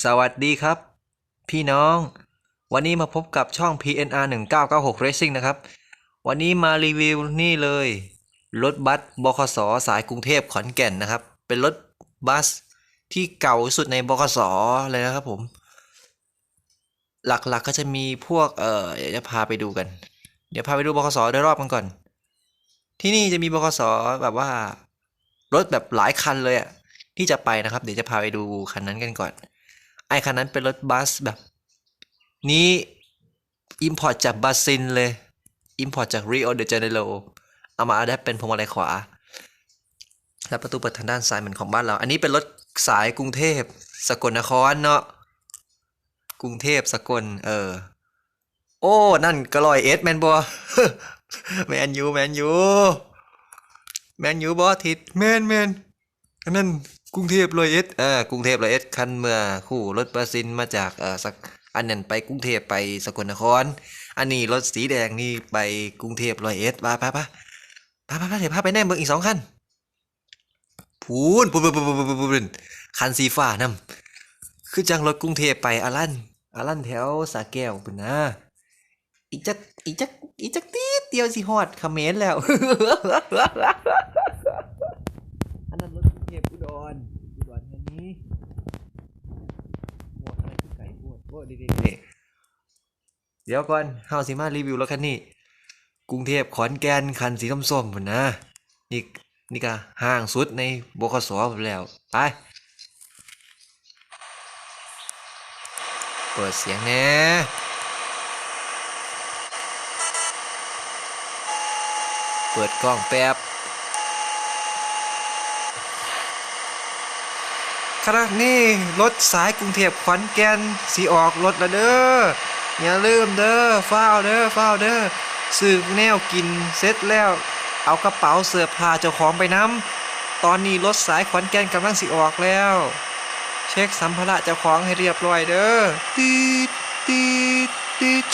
สวัสดีครับ พี่น้อง วันนี้มาพบกับช่อง PNR 1996 Racing นะครับ วันนี้มารีวิวนี่เลย รถบัสบขสสายกรุงเทพขอนแก่นนะครับ เป็นรถบัสที่เก่าสุดในบขสเลยนะครับผม หลักๆก็จะมีพวกเอ่อเดี๋ยวจะพาไปดูกัน เดี๋ยวพาไปดูบขสโดยรอบกันก่อน ที่นี่จะมีบขสแบบว่ารถแบบหลายคันเลยอะที่จะไปนะครับ เดี๋ยวจะพาไปดูคันนั้นกันก่อน ไอ้คันนั้นเป็นรถบัสแบบ นี้อิมพอร์ตจากบราซิลเลยอิมพอร์ตจากริโอเดจาเนโรเอามาอัดแอปเป็นพวงมาลัยขวา และประตูเปิดทางด้านซ้ายเหมือนของบ้านเรา อันนี้เป็นรถสายกรุงเทพสกลนครเนาะกรุงเทพสกล เออ โอ้ นั่นกระลอยเอสแมนบัแมนยูแมนยูแมนยูบอทิดแมนแมนอันนั้น กรุงเทพร้อยเอ็ดอ่ากรุงเทพร้อยเอ็ดคันเมื่อคู่รถบัสซินมาจากเอ่อสักอันนั้นไปกรุงเทพไปสกลนคร อันนี้รถสีแดงนี่ไปกรุงเทพร้อยเอ็ดไปไปไปไปไปไปะเดี๋ยวพาไปแน่เมืองอีกสองคันพูนพูนพูนพูนพูนพูนคันสีฟ้านำคือจังรถกรุงเทพไปอารันอารันแถวสาแก้วปุ่นนะอีจักอีจักอีจักตีเดียวสิฮอดเขมรแล้ว อันนั้นรถกรุงเทพอุดรอุดรธานีโอ้อะไรคือไก่้ดีดีนี่เดี๋ยวก่อนเฮาสิมารีวิวรถคันนี้ กรุงเทพขอนแก่นคันสีส้มๆพุ่นนะนี่นี่ก็ห้างสุดในบขสแล้ว ไป เปิดเสียงแน่เปิดกล้องแป๊บ ขณะนี้รถสายกรุงเทพขอนแก่นสีออกรถล้วเด้ออย่าลืมเด้อฟ้าวเด้อฟ้าวเด้อซื้อแนวกินเสร็จแล้ว เอากระเป๋าเสื้อผ้าเจ้าของไปน้ำตอนนี้รถสายขอนแก่นกำลังสิออกแล้ว เช็คสัมภาระเจ้าของให้เรียบร้อยเด้อตีดตีดตีด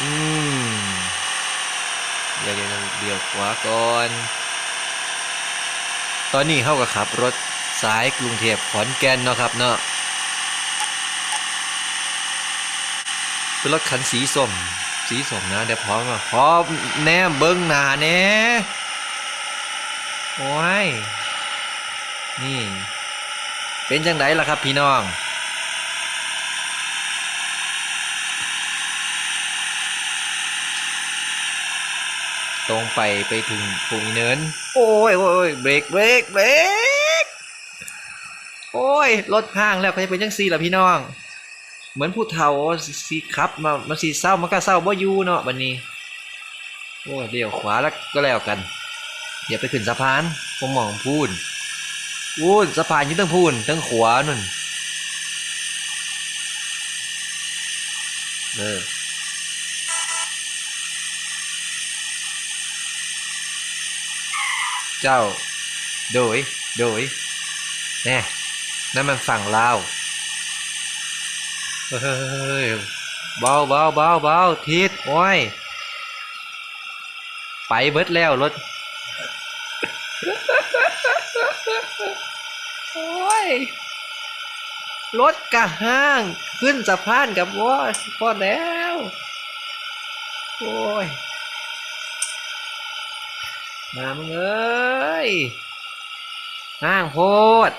อืมเดี๋ยว เดี๋ยวเดี๋ยวขวาก่อน ตอนนี้เข้ากับขับรถสายกรุงเทพขอนแก่นเนาะครับเนาะเป็นรถคันสีส้ม สีส้มนะเดี๋ยวพร้อมอะพร้อมแนมเบิ้งหนาแน่โอ้ยนี่ เป็นจังไดล่ะครับพี่น้อง ตรงไปไปถึงตรงอีเนิน โอ้ยโอ้ยเบรกเบรกเบรกโอ้ยรถห้างแล้วก็จะเป็นจังซี่ล่ะพี่น้อง เหมือนผู้เฒ่าสีครับมามาสีเศร้ามันก็เศร้าบ่อยู่เนาะบันนี้โอ้เดี๋ยวขวาแล้วก็แล้วกันเดี๋ยวไปขึ้นสะพานผมมองพูนพูนสะพานยิ่ตั้งพูนตั้งขวานุ่นเออ เจ้า โดย โดยแน่นั่นมันฝั่งลาวเฮ้ยเบาเบาเบาเบาทิศโอ้ยไปเบิดแล้วรถโอ้ยรถกะห้าง ขึ้นสะพานกับว่าพอแล้ว โอ้ย มามึงเอ้ยห้างโพด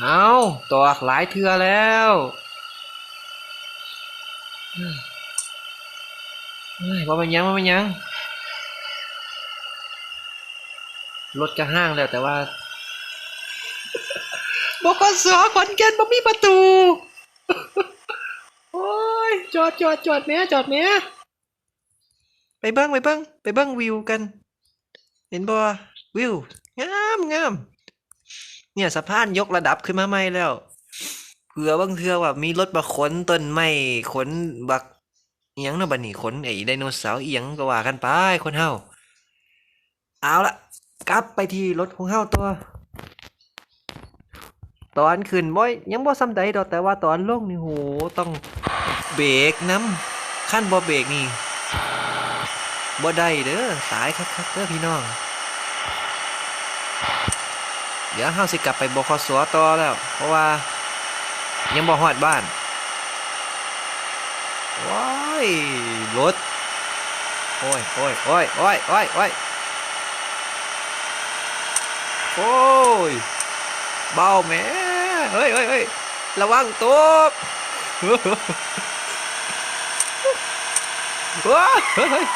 เอาตอกหลายเทือแล้วว่ามันยังว่ามันยังรถก็ห้างแล้วแต่ว่าบอกกสอขอนแก่นบ่มีประตู โอ้ย จอดจอดจอดแม่จอดแม่ ไปเบิ้งไปเบิ้งไปเบิ้งวิวกัน เห็นบ่วิวงามงามเนี่ยสะพานยกระดับขึ้นมาใหม่แล้วเผื่อบางเทื่อว่ามีรถมาขนต้นไม้ขนบักอิหยังนะบัดนี้ขนไอ้ไดโนเสาร์อียังก็ว่ากันไปคนเฮาเอาละกลับไปที่รถของเฮาตัว ตอนขึ้นบ่ยยังบ่ซ้ำใดดอกแต่ว่าตอนลงนี่โหต้องเบรกน้ำขั้นบ่เบรกนี่ บ่ได้เด้อตายคักๆเด้อพี่น้อง เดี๋ยวเฮาสิกลับไปบคสต่อแล้ว เพราะว่า ยังบ่ฮอดบ้านว้ายรถโอ้ยโอ้ยโอ้ยโอ้ยโอ้ยโอ้ยโอ้ยเบาแม่เฮ้ยเฮ้ยเฮ้ยระวังตกว้าเฮ้ย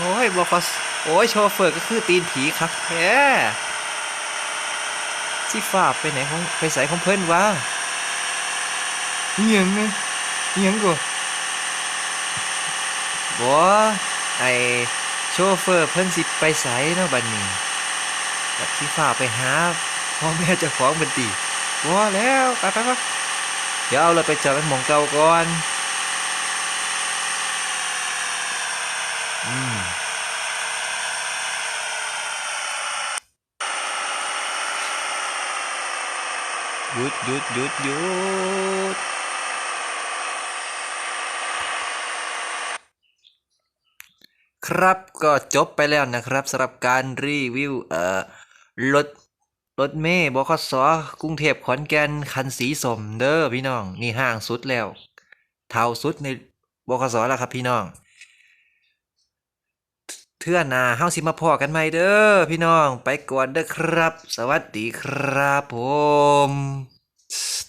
เฮ้ยโอ้ยบคสโอ้ยโชเฟอร์ก็คือตีนผีครับแท้สิฟ้าไปไหนของไปใส่ของเพิ่นวะเอียงไงเอียงก่อบัวไอโชเฟอร์เพิ่นสิไปไสเนาะบัดนี้แบบที่ฟ้าไปหาพ่อแม่เจ้าของบันตีบัวแล้วไปไปไปเดี๋ยวเอาเราไปจอดเป็นหมองเก่าก่อน หยุดหยุดหยุดหยุดครับก็จบไปแล้วนะครับสำหรับการรีวิวเอ่อรถรถเมย์บขสกรุงเทพขอนแก่นคันสีสมเด้อพี่น้อง นี่ห้างสุดแล้ว เท่าสุดในบขสแล้วครับพี่น้อง เทื่อนาเฮาสิมาพอกันใหม่เด้อพี่น้องไปก่อนเด้อครับ สวัสดีครับผม